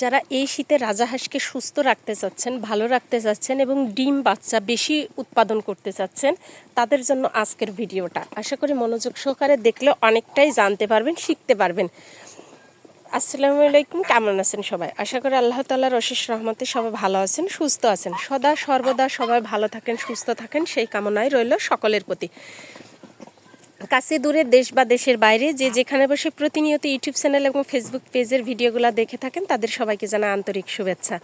যারা এই শীতে রাজাহাঁসকে সুস্থ রাখতে চাচ্ছেন, ভালো রাখতে চাচ্ছেন এবং ডিম বাচ্চা বেশি উৎপাদন করতে চাচ্ছেন, তাদের জন্য আজকের ভিডিওটা। আশা করি মনোযোগ সহকারে দেখলে অনেকটাই জানতে পারবেন, শিখতে পারবেন। আসসালামু আলাইকুম, কেমন আছেন সবাই? আশা করি আল্লাহ তাল্লাহর অশেষ রহমতে সবাই ভালো আছেন, সুস্থ আছেন। সদা সর্বদা সবাই ভালো থাকেন, সুস্থ থাকেন, সেই কামনায় রইল সকলের প্রতি। কাছে দূরে দেশ বা দেশের বাইরে যে যেখানে বসে প্রতিনিয়ত ইউটিউব চ্যানেল এবং ফেসবুক পেজের ভিডিওগুলো দেখে থাকেন, তাদের সবাইকে জানা আন্তরিক শুভেচ্ছা।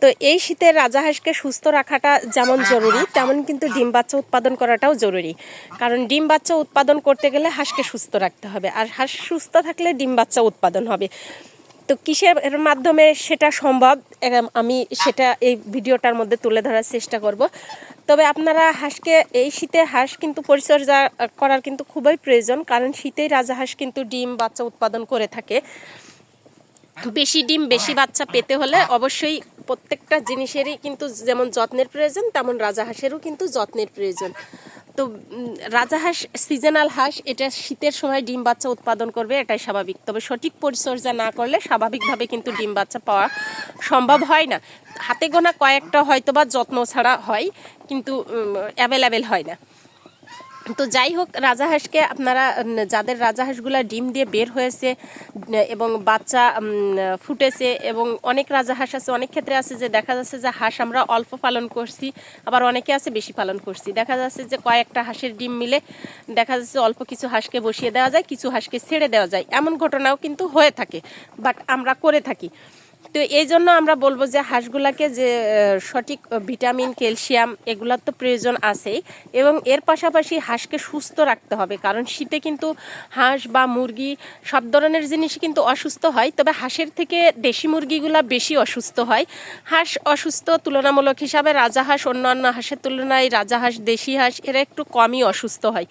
তো এই শীতে রাজাহাঁসকে সুস্থ রাখাটা যেমন জরুরি, তেমন কিন্তু ডিম বাচ্চা উৎপাদন করাটাও জরুরি। কারণ ডিম বাচ্চা উৎপাদন করতে গেলে হাঁসকে সুস্থ রাখতে হবে। আর হাঁস সুস্থ থাকলে ডিম বাচ্চা উৎপাদন হবে। তো কিসের মাধ্যমে সেটা সম্ভব? আমি সেটা এই ভিডিওটার মধ্যে তুলে ধরার চেষ্টা করব। তবে আপনারা হাঁসকে, এই শীতে হাঁস কিন্তু পরিচর্যা করার কিন্তু খুবই প্রয়োজন, কারণ শীতেই রাজা হাঁস কিন্তু ডিম বাচ্চা উৎপাদন করে থাকে। বেশি ডিম, বেশি বাচ্চা পেতে হলে অবশ্যই প্রত্যেকটা জিনিসেরই কিন্তু যেমন যত্নের প্রয়োজন, তেমন রাজা হাঁসেরও কিন্তু যত্নের প্রয়োজন। তো রাজা হাঁস সিজনাল হাঁস, এটা শীতের সময় ডিম বাচ্চা উৎপাদন করবে, এটাই স্বাভাবিক। তবে সঠিক পরিচর্যা না করলে স্বাভাবিকভাবে কিন্তু ডিম বাচ্চা পাওয়া সম্ভব হয় না। হাতে গোনা কয়েকটা হয়তো বা যত্ন ছাড়া হয়, কিন্তু অ্যাভেলেবেল হয় না। তো যাই হোক রাজাহাঁসকে আপনারা যাদের রাজাহাঁসগুলা ডিম দিয়ে বের হয়েছে এবং বাচ্চা ফুটেছে, এবং অনেক রাজাহাঁস আছে, অনেক ক্ষেত্রে আছে যে দেখা যাচ্ছে যে হাঁস আমরা অল্প পালন করছি, আবার অনেকে আছে বেশি পালন করছি। দেখা যাচ্ছে যে কয়েকটা হাঁসের ডিম মিলে দেখা যাচ্ছে অল্প কিছু হাঁসকে বসিয়ে দেওয়া যায়, কিছু হাঁসকে ছেড়ে দেওয়া যায়। এমন ঘটনাও কিন্তু হয়ে থাকে, বাট আমরা করে থাকি। তো এই জন্য আমরা বলব যে হাঁসগুলাকে যে সঠিক ভিটামিন, ক্যালসিয়াম এগুলোর তো প্রয়োজন আছেই এবং এর পাশাপাশি হাঁসকে সুস্থ রাখতে হবে। কারণ শীতে কিন্তু হাঁস বা মুরগি সব ধরনের জিনিসই কিন্তু অসুস্থ হয়, তবে হাঁসের থেকে দেশি মুরগিগুলা বেশি অসুস্থ হয়। হাঁস অসুস্থ তুলনামূলক হিসাবে রাজা হাঁস অন্যান্য হাঁসের তুলনায় রাজা হাঁস, দেশি হাঁস এরা একটু কমই অসুস্থ হয়।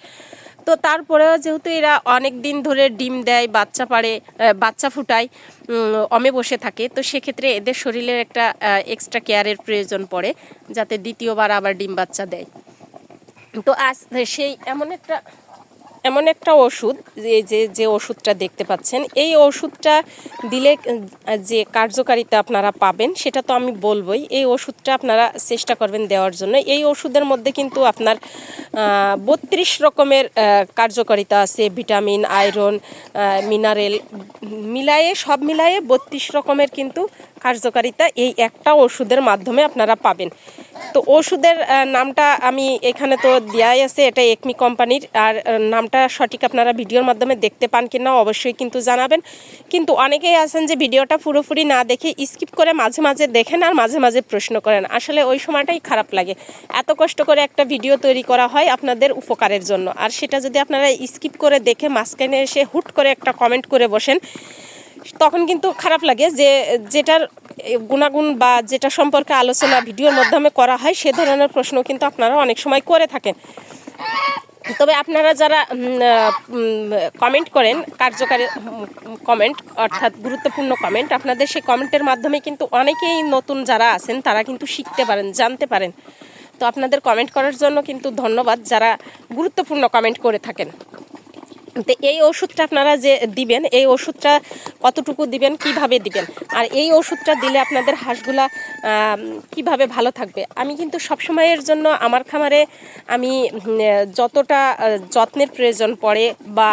তো তারপরেও যেহেতু এরা অনেক দিন ধরে ডিম দেয়, বাচ্চা পারে বাচ্চা ফুটায় অমে বসে থাকে, তো সেক্ষেত্রে এদের শরীরের একটা এক্সট্রা কেয়ারের প্রয়োজন পড়ে, যাতে দ্বিতীয়বার আবার ডিম বাচ্চা দেয়। তো আজ সেই এমন একটা এমন একটা ওষুধ, যে যে যে ওষুধটা দেখতে পাচ্ছেন, এই ওষুধটা দিলে, যে কার্যকারিতা আপনারা পাবেন, সেটা তো আমি বলবই, এই ওষুধটা আপনারা চেষ্টা করবেন দেওয়ার জন্য। এই ওষুধের মধ্যে কিন্তু আপনার বত্রিশ রকমের কার্যকারিতা আছে, ভিটামিন, আয়রন মিনারেল, মিলায়ে, সব মিলায়ে বত্রিশ রকমের কিন্তু কার্যকারিতা এই একটা ওষুধের মাধ্যমে আপনারা পাবেন। তো ওষুধের নামটা আমি এখানে তো দেওয়াই আছে এটা একমি কোম্পানির। আর নামটা সঠিক আপনারা ভিডিওর মাধ্যমে দেখতে পান কি না অবশ্যই কিন্তু জানাবেন। কিন্তু অনেকেই আছেন যে ভিডিওটা পুরোপুরি না দেখে স্কিপ করে মাঝে মাঝে দেখেন আর মাঝে মাঝে প্রশ্ন করেন। আসলে ওই সময়টাই খারাপ লাগে। এত কষ্ট করে একটা ভিডিও তৈরি করা হয় আপনাদের উপকারের জন্য। আর সেটা যদি আপনারা স্কিপ করে দেখে মাঝখানে এসে হুট করে একটা কমেন্ট করে বসেন, তখন কিন্তু খারাপ লাগে যে, যেটার গুণাগুণ বা যেটা সম্পর্কে আলোচনা ভিডিওর মাধ্যমে করা হয়, সে ধরনের প্রশ্ন কিন্তু আপনারা অনেক সময় করে থাকেন। তবে আপনারা যারা কমেন্ট করেন, কার্যকারী কমেন্ট অর্থাৎ গুরুত্বপূর্ণ কমেন্ট আপনাদের সেই কমেন্টের মাধ্যমে কিন্তু অনেকেই নতুন যারা আছেন, তারা কিন্তু শিখতে পারেন, জানতে পারেন। তো আপনাদের কমেন্ট করার জন্য কিন্তু ধন্যবাদ, যারা গুরুত্বপূর্ণ কমেন্ট করে থাকেন। তো এই ওষুধটা আপনারা যে দিবেন, এই ওষুধটা কতটুকু দিবেন, কীভাবে দিবেন? আর এই ওষুধটা দিলে আপনাদের হাঁসগুলা কীভাবে ভালো থাকবে? আমি কিন্তু সবসময়ের জন্য আমার খামারে আমি যতটা যত্নের প্রয়োজন পড়ে বা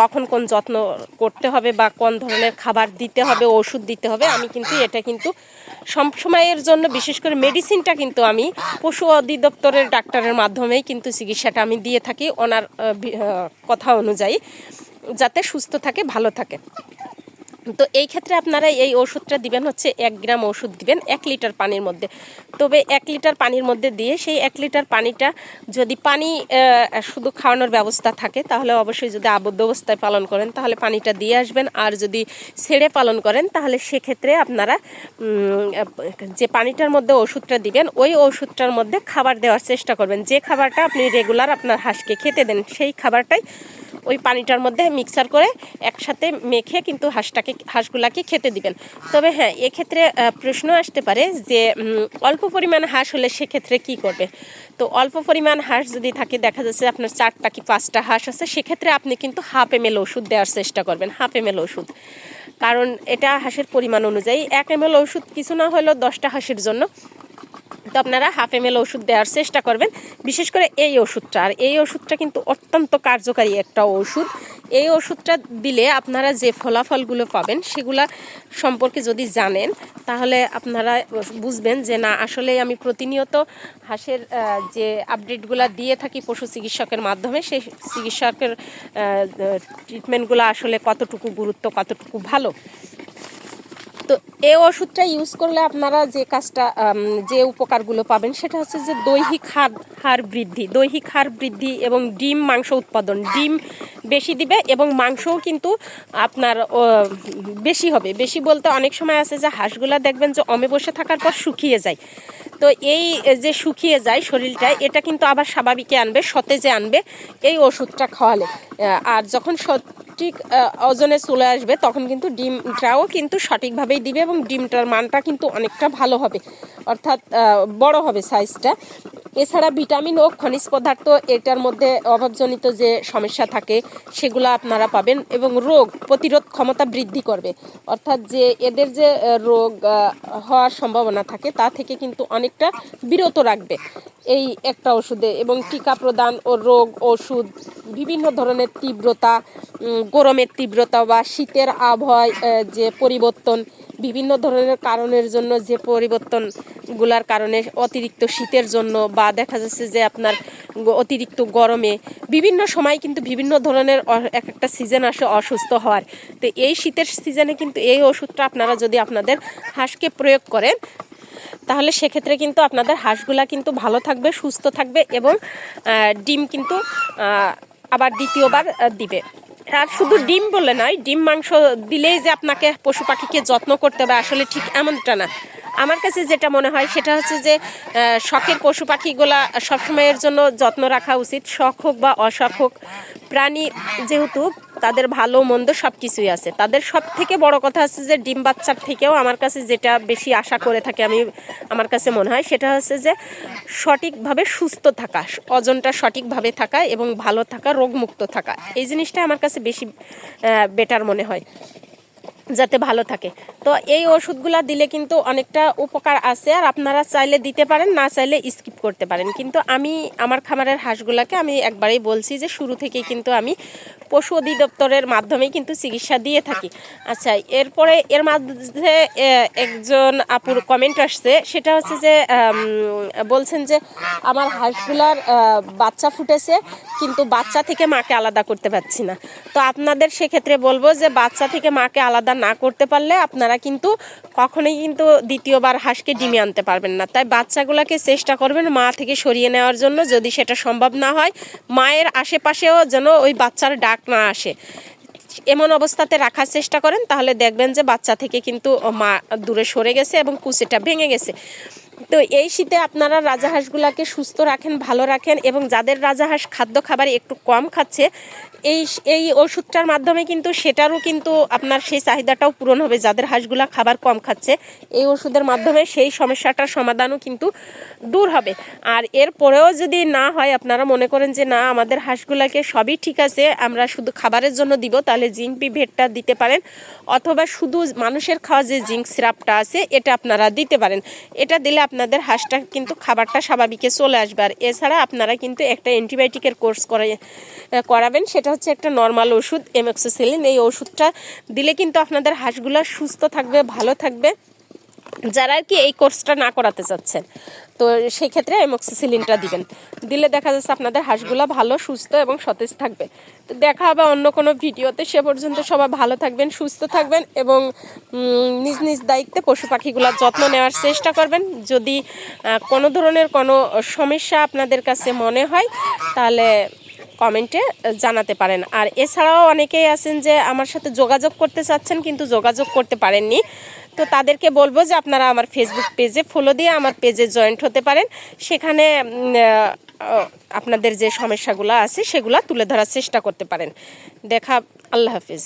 কখন কোন যত্ন করতে হবে বা কোন ধরনের খাবার দিতে হবে, ওষুধ দিতে হবে, আমি কিন্তু এটা কিন্তু সবসময়ের জন্য, বিশেষ করে মেডিসিনটা কিন্তু আমি পশু অধিদপ্তরের ডাক্তারের মাধ্যমেই কিন্তু চিকিৎসাটা আমি দিয়ে থাকি। ওনার কথা অনুযায়ী যাতে সুস্থ থাকে ভালো থাকে। তো এই ক্ষেত্রে আপনারা এই ওষুধটা দিবেন হচ্ছে এক গ্রাম ওষুধ দিবেন এক লিটার পানির মধ্যে। তবে এক লিটার পানির মধ্যে দিয়ে সেই এক লিটার পানিটা যদি পানি শুধু খাওয়ানোর ব্যবস্থা থাকে, তাহলে অবশ্যই যদি আবদ্ধ অবস্থায় পালন করেন, তাহলে পানিটা দিয়ে আসবেন। আর যদি ছেড়ে পালন করেন, তাহলে সেক্ষেত্রে আপনারা যে পানিটার মধ্যে ওষুধটা দিবেন, ওই ওষুধটার মধ্যে খাবার দেওয়ার চেষ্টা করবেন। যে খাবারটা আপনি রেগুলার আপনার হাঁসকে খেতে দেন, সেই খাবারটাই ওই পানিটার মধ্যে মিক্সার করে একসাথে মেখে কিন্তু হাঁসটাকে, হাঁসগুলাকে খেতে দিবেন। তবে হ্যাঁ এক্ষেত্রে প্রশ্ন আসতে পারে যে অল্প পরিমাণ হাঁস হলে সেক্ষেত্রে কি করবে? তো অল্প পরিমাণ হাঁস যদি থাকে, দেখা যাচ্ছে আপনার চারটা কি পাঁচটা হাঁস আছে, সেক্ষেত্রে আপনি কিন্তু হাফ এম এল ওষুধ দেওয়ার চেষ্টা করবেন, হাফ এম এল ওষুধ। কারণ এটা হাঁসের পরিমাণ অনুযায়ী এক এম এল ওষুধ কিছু না হলেও দশটা হাঁসের জন্য তো আপনারা হাফ এম এল ওষুধ দেওয়ার চেষ্টা করবেন, বিশেষ করে এই ওষুধটা। আর এই ওষুধটা কিন্তু অত্যন্ত কার্যকারী একটা ওষুধ। এই ওষুধটা দিলে আপনারা যে ফলাফলগুলো পাবেন, সেগুলা সম্পর্কে যদি জানেন, তাহলে আপনারা বুঝবেন যে না, আসলে আমি প্রতিনিয়ত হাঁসের যে আপডেটগুলো দিয়ে থাকি পশু চিকিৎসকের মাধ্যমে, সেই চিকিৎসকের ট্রিটমেন্টগুলো আসলে কতটুকু গুরুত্ব, কতটুকু ভালো। তো এই ওষুধটা ইউজ করলে আপনারা যে কাজটা যে উপকারগুলো পাবেন সেটা হচ্ছে যে দৈহিক হার হার বৃদ্ধি, দৈহিক হার বৃদ্ধি এবং ডিম মাংস উৎপাদন। ডিম বেশি দিবে এবং মাংসও কিন্তু আপনার বেশি হবে। বেশি বলতে অনেক সময় আছে যে হাঁসগুলা দেখবেন যে অমে বসে থাকার পর শুকিয়ে যায়। তো এই যে শুকিয়ে যায় শরীরটা, এটা কিন্তু আবার স্বাভাবিকে আনবে, সতেজে আনবে এই ওষুধটা খাওয়ালে। আর যখন সঠিক ওজনে চলে আসবে তখন কিন্তু ডিমটাও কিন্তু সঠিকভাবেই দিবে এবং ডিমটার মানটা কিন্তু অনেকটা ভালো হবে। অর্থাৎ বড় হবে সাইজটা। এছাড়া ভিটামিন ও খনিজ পদার্থ, এটার মধ্যে অভাবজনিত যে সমস্যা থাকে, সেগুলো আপনারা পাবেন এবং রোগ প্রতিরোধ ক্ষমতা বৃদ্ধি করবে। অর্থাৎ যে এদের যে রোগ হওয়ার সম্ভাবনা থাকে, তা থেকে কিন্তু অনেকটা বিরত রাখবে। এই একটা ওষুধে এবং টিকা প্রদান ও রোগ ওষুধ, বিভিন্ন ধরনের তীব্রতা গরমের তীব্রতা বা শীতের আবহাওয়ায় যে পরিবর্তন বিভিন্ন ধরনের কারণের জন্য যে পরিবর্তনগুলার কারণে অতিরিক্ত শীতের জন্য বা দেখা যাচ্ছে যে আপনার অতিরিক্ত গরমে বিভিন্ন সময় কিন্তু বিভিন্ন ধরনের এক একটা সিজন আসে অসুস্থ হওয়ার। তো এই শীতের সিজনে কিন্তু এই ওষুধটা আপনারা যদি আপনাদের হাঁসকে প্রয়োগ করেন, তাহলে সেক্ষেত্রে কিন্তু আপনাদের হাঁসগুলা কিন্তু ভালো থাকবে, সুস্থ থাকবে এবং ডিম কিন্তু আবার দ্বিতীয়বার দিবে। আর শুধু ডিম বলে নয় ডিম মাংস দিলেই যে আপনাকে পশু পাখিকে যত্ন করতে হবে আসলে ঠিক এমনটা না। আমার কাছে যেটা মনে হয় সেটা হচ্ছে যে শখের পশু পাখিগুলা সবসময়ের জন্য যত্ন রাখা উচিত। শখ হোক বা অশখ হোক প্রাণী যেহেতু তাদের ভালো, মন্দ সব কিছুই আছে। তাদের সব থেকে বড় কথা হচ্ছে যে, ডিম বাচ্চার থেকেও আমার কাছে যেটা বেশি আশা করে থাকে আমি, আমার কাছে মনে হয়, সেটা হচ্ছে যে, সঠিকভাবে সুস্থ থাকা, ওজনটা সঠিকভাবে থাকা এবং ভালো থাকা, রোগমুক্ত থাকা। এই জিনিসটা আমার কাছে বেশি বেটার মনে হয়, যাতে ভালো থাকে। তো এই ওষুধগুলো দিলে কিন্তু অনেকটা উপকার আছে, আর আপনারা চাইলে দিতে পারেন, না চাইলে স্কিপ করতে পারেন। কিন্তু আমি, আমার খামারের হাঁসগুলাকে আমি একবারেই বলছি যে, শুরু থেকেই কিন্তু আমি পশু অধিদপ্তরের মাধ্যমেই কিন্তু চিকিৎসা দিয়ে থাকি। আচ্ছা এরপরে এর মধ্যে একজন আপুর কমেন্ট আসছে। সেটা হচ্ছে যে বলছেন যে, আমার হাঁসগুলার বাচ্চা ফুটেছে, কিন্তু বাচ্চা থেকে মাকে আলাদা করতে পারছি না। তো আপনাদের সেক্ষেত্রে বলব যে, বাচ্চা থেকে মাকে আলাদা না করতে পারলে আপনারা কিন্তু কখনোই কিন্তু দ্বিতীয়বার হাঁসকে ডিমে আনতে পারবেন না। তাই বাচ্চাগুলোকে চেষ্টা করবেন মা থেকে সরিয়ে নেওয়ার জন্য। যদি সেটা সম্ভব না হয়, মায়ের আশেপাশেও যেন ওই বাচ্চার ডাক না আসে। এমন অবস্থাতে রাখার চেষ্টা করেন, তাহলে দেখবেন যে বাচ্চা থেকে কিন্তু মা দূরে সরে গেছে এবং কুচিটা ভেঙে গেছে। তো এই শীতে আপনারা রাজাহাঁসগুলাকে সুস্থ রাখেন, ভালো রাখেন এবং যাদের রাজাহাঁস খাদ্য খাবার একটু কম খাচ্ছে, এই এই ওষুধটার মাধ্যমে কিন্তু সেটারও কিন্তু আপনার সেই চাহিদাটাও পূরণ হবে, যাদের হাঁসগুলা খাবার কম খাচ্ছে, এই ওষুধের মাধ্যমে সেই সমস্যাটার সমাধানও কিন্তু দূর হবে। আর এরপরেও যদি না হয়, আপনারা মনে করেন যে না, আমাদের হাঁসগুলাকে সবই ঠিক আছে, আমরা শুধু খাবারের জন্য দিব, তাহলে জিঙ্ক পিভেটটা দিতে পারেন, অথবা শুধু মানুষের খাওয়া যে জিঙ্ক সিরাপটা আছে, এটা আপনারা দিতে পারেন। এটা দিলে আপনাদের হাঁসটা কিন্তু খাবারটা স্বাভাবিকে চলে আসবে। আর এছাড়া আপনারা কিন্তু একটা অ্যান্টিবায়োটিকের কোর্স করে করাবেন। সেটা হচ্ছে একটা নর্মাল ওষুধ এমএক্সোসিলিন এই ওষুধটা দিলে কিন্তু আপনাদের হাঁসগুলো সুস্থ থাকবে, ভালো থাকবে। যারা আর কি এই কোর্সটা না করাতে চাচ্ছেন। তো সেই ক্ষেত্রে এমক্সিসিলিনটা দিবেন। দিলে দেখা যাচ্ছে আপনাদের হাঁসগুলো ভালো, সুস্থ এবং সতেজ থাকবে। তো দেখা হবে অন্য কোনো ভিডিওতে। সে পর্যন্ত সবাই ভালো থাকবেন, সুস্থ থাকবেন এবং নিজ নিজ দায়িত্বে পশু পাখিগুলোর যত্ন নেওয়ার চেষ্টা করবেন। যদি কোনো ধরনের কোনো সমস্যা আপনাদের কাছে মনে হয়, তাহলে কমেন্টে জানাতে পারেন। আর এছাড়াও অনেকেই আছেন যে আমার সাথে যোগাযোগ করতে চাচ্ছেন, কিন্তু যোগাযোগ করতে পারেননি। তো তাদেরকে বলব যে আপনারা আমার ফেসবুক পেজে ফলো দিয়ে আমার পেজে জয়েন্ট হতে পারেন। সেখানে আপনাদের যে সমস্যাগুলো আছে সেগুলো তুলে ধরার চেষ্টা করতে পারেন। দেখা, আল্লাহ হাফিজ।